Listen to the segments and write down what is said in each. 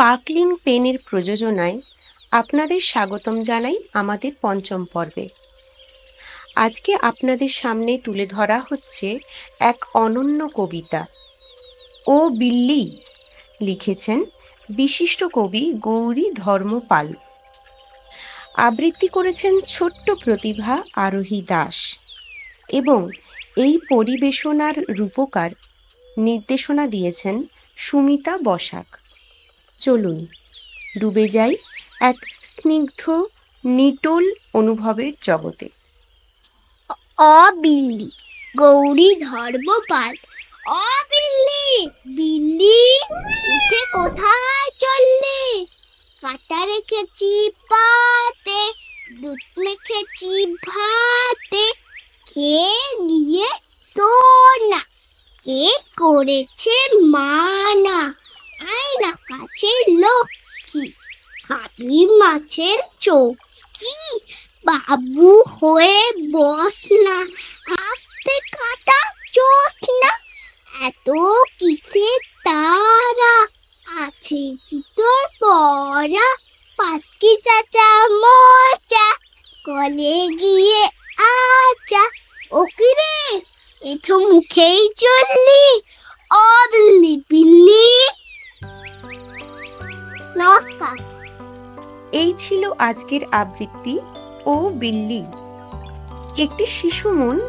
Sparkling পেনের প্রযোজনায় আপনাদের স্বাগতম জানাই আমাদের পঞ্চম পর্বে। আজকে আপনাদের সামনে তুলে ধরা হচ্ছে এক অনন্য কবিতা। ও বিল্লি লিখেছেন বিশিষ্ট কবি গৌরী ধর্মপাল। আবৃত্তি করেছেন ছোট্ট প্রতিভা আরোহী দাস এবং এই পরিবেশনার রূপকার নির্দেশনা দিয়েছেন সুমিতা বসাক। চলুন। ডুবে যাই এক স্নিগ্ধ, নিটোল অনুভবের জগতে। অবিল্লি গৌরী ধর্মপাল। অবিল্লি বিল্লি উঠে কোথায় চললি? কাটা রেখেছি পাতে, দুধ মেখেছি ভাতে। কে দিয়ে সোনা, কে করেছে মানা? কাছে লক্ষ্মী খাবি মাছের চৌকি। বাবু হয়ে বস না, আস্তে কাটা চোস না। এত কিসের তারা আছে কি তোর পড়া? পাটকি চাচা মজা, কলে গিয়ে আচা। ওকে রে এঠো মুখেই চললি অবলি বিল্লি এই ছিল আজকের আবৃত্তি ও বিল্লি। একটি শিশু মন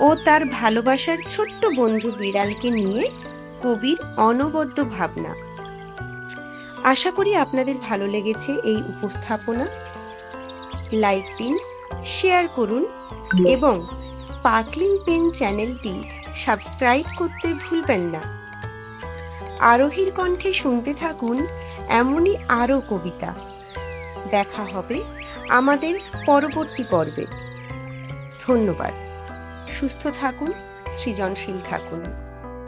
ও তার ভালোবাসার ছোট্ট বন্ধু বিড়ালকে নিয়ে কবির অনবদ্য ভাবনা। আশা করি আপনাদের ভালো লেগেছে এই উপস্থাপনা। লাইক দিন, শেয়ার করুন এবং স্পার্কলিং পেন চ্যানেলটি সাবস্ক্রাইব করতে ভুলবেন না। আরোহীর কণ্ঠে শুনতে থাকুন এমনই আরও কবিতা। দেখা হবে আমাদের পরবর্তী পর্বে। ধন্যবাদ। সুস্থ থাকুন সৃজনশীল থাকুন।